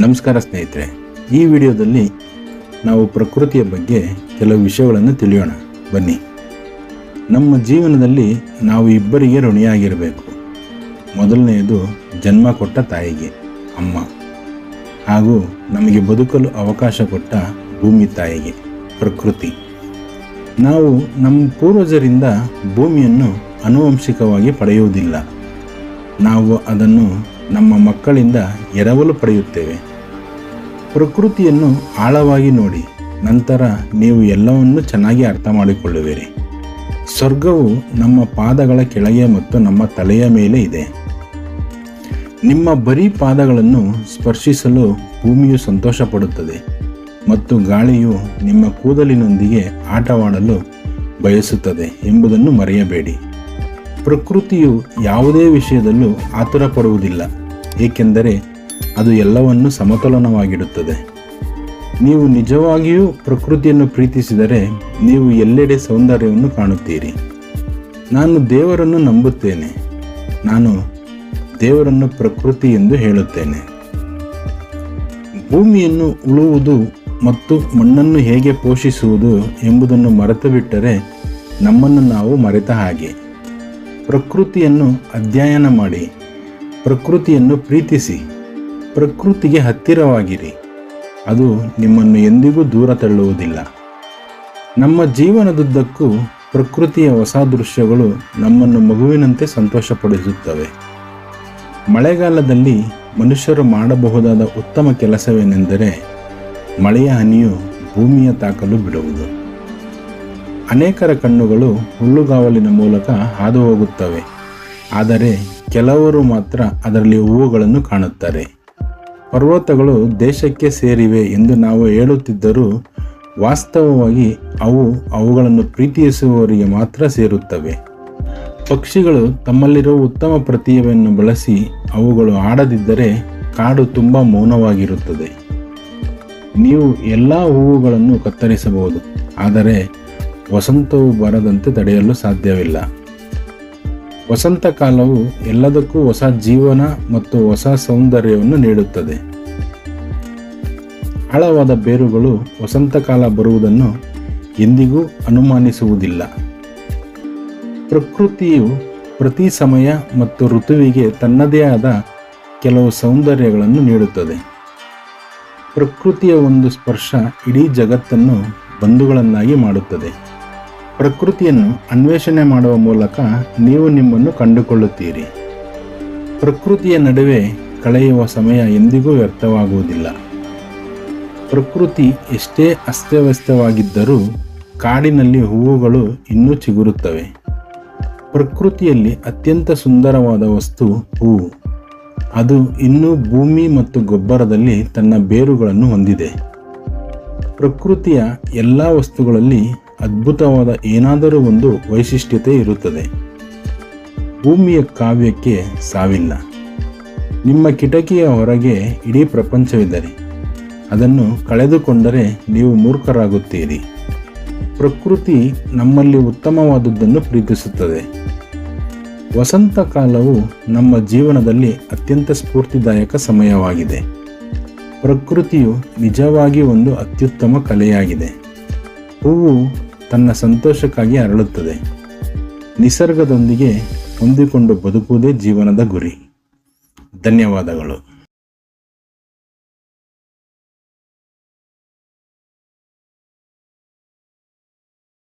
ನಮಸ್ಕಾರ ಸ್ನೇಹಿತರೆ. ಈ ವಿಡಿಯೋದಲ್ಲಿ ನಾವು ಪ್ರಕೃತಿಯ ಬಗ್ಗೆ ಕೆಲವು ವಿಷಯಗಳನ್ನು ತಿಳಿಯೋಣ. ಬನ್ನಿ. ನಮ್ಮ ಜೀವನದಲ್ಲಿ ನಾವು ಇಬ್ಬರಿಗೆ ಋಣಿಯಾಗಿರಬೇಕು. ಮೊದಲನೆಯದು ಜನ್ಮ ಕೊಟ್ಟ ತಾಯಿಗೆ, ಅಮ್ಮ. ಹಾಗೂ ನಮಗೆ ಬದುಕಲು ಅವಕಾಶ ಕೊಟ್ಟ ಭೂಮಿ ತಾಯಿಗೆ, ಪ್ರಕೃತಿ. ನಾವು ನಮ್ಮ ಪೂರ್ವಜರಿಂದ ಭೂಮಿಯನ್ನು ಅನುವಂಶಿಕವಾಗಿ ಪಡೆಯುವುದಿಲ್ಲ. ನಾವು ಅದನ್ನು ನಮ್ಮ ಮಕ್ಕಳಿಂದ ಎರವಲು ಪಡೆಯುತ್ತೇವೆ. ಪ್ರಕೃತಿಯನ್ನು ಆಳವಾಗಿ ನೋಡಿ ನಂತರ ನೀವು ಎಲ್ಲವನ್ನೂ ಚೆನ್ನಾಗಿ ಅರ್ಥ ಮಾಡಿಕೊಳ್ಳುವಿರಿ. ಸ್ವರ್ಗವು ನಮ್ಮ ಪಾದಗಳ ಕೆಳಗೆ ಮತ್ತು ನಮ್ಮ ತಲೆಯ ಮೇಲೆ ಇದೆ. ನಿಮ್ಮ ಬರೀ ಪಾದಗಳನ್ನು ಸ್ಪರ್ಶಿಸಲು ಭೂಮಿಯು ಸಂತೋಷಪಡುತ್ತದೆ ಮತ್ತು ಗಾಳಿಯು ನಿಮ್ಮ ಕೂದಲಿನೊಂದಿಗೆ ಆಟವಾಡಲು ಬಯಸುತ್ತದೆ ಎಂಬುದನ್ನು ಮರೆಯಬೇಡಿ. ಪ್ರಕೃತಿಯು ಯಾವುದೇ ವಿಷಯದಲ್ಲೂ ಆತುರ ಪಡುವುದಿಲ್ಲ ಏಕೆಂದರೆ ಅದು ಎಲ್ಲವನ್ನು ಸಮತೋಲನವಾಗಿಡುತ್ತದೆ. ನೀವು ನಿಜವಾಗಿಯೂ ಪ್ರಕೃತಿಯನ್ನು ಪ್ರೀತಿಸಿದರೆ ನೀವು ಎಲ್ಲೆಡೆ ಸೌಂದರ್ಯವನ್ನು ಕಾಣುತ್ತೀರಿ. ನಾನು ದೇವರನ್ನು ನಂಬುತ್ತೇನೆ. ನಾನು ದೇವರನ್ನು ಪ್ರಕೃತಿ ಎಂದು ಹೇಳುತ್ತೇನೆ. ಭೂಮಿಯನ್ನು ಉಳುವುದು ಮತ್ತು ಮಣ್ಣನ್ನು ಹೇಗೆ ಪೋಷಿಸುವುದು ಎಂಬುದನ್ನು ಮರೆತು ಬಿಟ್ಟರೆ ನಮ್ಮನ್ನು ನಾವು ಮರೆತ ಹಾಗೆ. ಪ್ರಕೃತಿಯನ್ನು ಅಧ್ಯಯನ ಮಾಡಿ. ಪ್ರಕೃತಿಯನ್ನು ಪ್ರೀತಿಸಿ. ಪ್ರಕೃತಿಗೆ ಹತ್ತಿರವಾಗಿರಿ. ಅದು ನಿಮ್ಮನ್ನು ಎಂದಿಗೂ ದೂರ ತಳ್ಳುವುದಿಲ್ಲ. ನಮ್ಮ ಜೀವನದುದ್ದಕ್ಕೂ ಪ್ರಕೃತಿಯ ಹೊಸ ದೃಶ್ಯಗಳು ನಮ್ಮನ್ನು ಮಗುವಿನಂತೆ ಸಂತೋಷಪಡಿಸುತ್ತವೆ. ಮಳೆಗಾಲದಲ್ಲಿ ಮನುಷ್ಯರು ಮಾಡಬಹುದಾದ ಉತ್ತಮ ಕೆಲಸವೇನೆಂದರೆ ಮಳೆಯ ಹನಿಯು ಭೂಮಿಯ ತಾಕಲು ಬಿಡುವುದು. ಅನೇಕರ ಕಣ್ಣುಗಳು ಹುಲ್ಲುಗಾವಲಿನ ಮೂಲಕ ಹಾದು ಹೋಗುತ್ತವೆ. ಆದರೆ ಕೆಲವರು ಮಾತ್ರ ಅದರಲ್ಲಿ ಹೂವುಗಳನ್ನು ಕಾಣುತ್ತಾರೆ. ಪರ್ವತಗಳು ದೇಶಕ್ಕೆ ಸೇರಿವೆ ಎಂದು ನಾವು ಹೇಳುತ್ತಿದ್ದರೂ ವಾಸ್ತವವಾಗಿ ಅವು ಅವುಗಳನ್ನು ಪ್ರೀತಿಸುವವರಿಗೆ ಮಾತ್ರ ಸೇರುತ್ತವೆ. ಪಕ್ಷಿಗಳು ತಮ್ಮಲ್ಲಿರುವ ಉತ್ತಮ ಪ್ರತಿಯವನ್ನು ಬಳಸಿ ಅವುಗಳು ಆಡದಿದ್ದರೆ ಕಾಡು ತುಂಬ ಮೌನವಾಗಿರುತ್ತದೆ. ನೀವು ಎಲ್ಲ ಹೂವುಗಳನ್ನು ಕತ್ತರಿಸಬಹುದು, ಆದರೆ ವಸಂತವು ಬರದಂತೆ ತಡೆಯಲು ಸಾಧ್ಯವಿಲ್ಲ. ವಸಂತ ಕಾಲವು ಎಲ್ಲದಕ್ಕೂ ಹೊಸ ಜೀವನ ಮತ್ತು ಹೊಸ ಸೌಂದರ್ಯವನ್ನು ನೀಡುತ್ತದೆ. ಆಳವಾದ ಬೇರುಗಳು ವಸಂತಕಾಲ ಬರುವುದನ್ನು ಎಂದಿಗೂ ಅನುಮಾನಿಸುವುದಿಲ್ಲ. ಪ್ರಕೃತಿಯು ಪ್ರತಿ ಸಮಯ ಮತ್ತು ಋತುವಿಗೆ ತನ್ನದೇ ಆದ ಕೆಲವು ಸೌಂದರ್ಯಗಳನ್ನು ನೀಡುತ್ತದೆ. ಪ್ರಕೃತಿಯ ಒಂದು ಸ್ಪರ್ಶ ಇಡೀ ಜಗತ್ತನ್ನು ಬಂಧುಗಳನ್ನಾಗಿ ಮಾಡುತ್ತದೆ. ಪ್ರಕೃತಿಯನ್ನು ಅನ್ವೇಷಣೆ ಮಾಡುವ ಮೂಲಕ ನೀವು ನಿಮ್ಮನ್ನು ಕಂಡುಕೊಳ್ಳುತ್ತೀರಿ. ಪ್ರಕೃತಿಯ ನಡುವೆ ಕಳೆಯುವ ಸಮಯ ಎಂದಿಗೂ ವ್ಯರ್ಥವಾಗುವುದಿಲ್ಲ. ಪ್ರಕೃತಿ ಎಷ್ಟೇ ಅಸ್ತವ್ಯಸ್ತವಾಗಿದ್ದರೂ ಕಾಡಿನಲ್ಲಿ ಹೂವುಗಳು ಇನ್ನೂ ಚಿಗುರುತ್ತವೆ. ಪ್ರಕೃತಿಯಲ್ಲಿ ಅತ್ಯಂತ ಸುಂದರವಾದ ವಸ್ತು ಹೂವು ಅದು ಇನ್ನೂ ಭೂಮಿ ಮತ್ತು ಗೊಬ್ಬರದಲ್ಲಿ ತನ್ನ ಬೇರುಗಳನ್ನು ಹೊಂದಿದೆ. ಪ್ರಕೃತಿಯ ಎಲ್ಲ ವಸ್ತುಗಳಲ್ಲಿ ಅದ್ಭುತವಾದ ಏನಾದರೂ ಒಂದು ವೈಶಿಷ್ಟ್ಯತೆ ಇರುತ್ತದೆ. ಭೂಮಿಯ ಕಾವ್ಯಕ್ಕೆ ಸಾವಿಲ್ಲ. ನಿಮ್ಮ ಕಿಟಕಿಯ ಹೊರಗೆ ಇಡೀ ಪ್ರಪಂಚವಿದ್ದರೆ ಅದನ್ನು ಕಳೆದುಕೊಂಡರೆ ನೀವು ಮೂರ್ಖರಾಗುತ್ತೀರಿ. ಪ್ರಕೃತಿ ನಮ್ಮಲ್ಲಿ ಉತ್ತಮವಾದದ್ದನ್ನು ಪ್ರೀತಿಸುತ್ತದೆ. ವಸಂತ ಕಾಲವು ನಮ್ಮ ಜೀವನದಲ್ಲಿ ಅತ್ಯಂತ ಸ್ಫೂರ್ತಿದಾಯಕ ಸಮಯವಾಗಿದೆ. ಪ್ರಕೃತಿಯು ನಿಜವಾಗಿ ಒಂದು ಅತ್ಯುತ್ತಮ ಕಲೆಯಾಗಿದೆ. ಹೂವು ತನ್ನ ಸಂತೋಷಕ್ಕಾಗಿ ಅರಳುತ್ತದೆ. ನಿಸರ್ಗದೊಂದಿಗೆ ಹೊಂದಿಕೊಂಡು ಬದುಕುವುದೇ ಜೀವನದ ಗುರಿ. ಧನ್ಯವಾದಗಳು.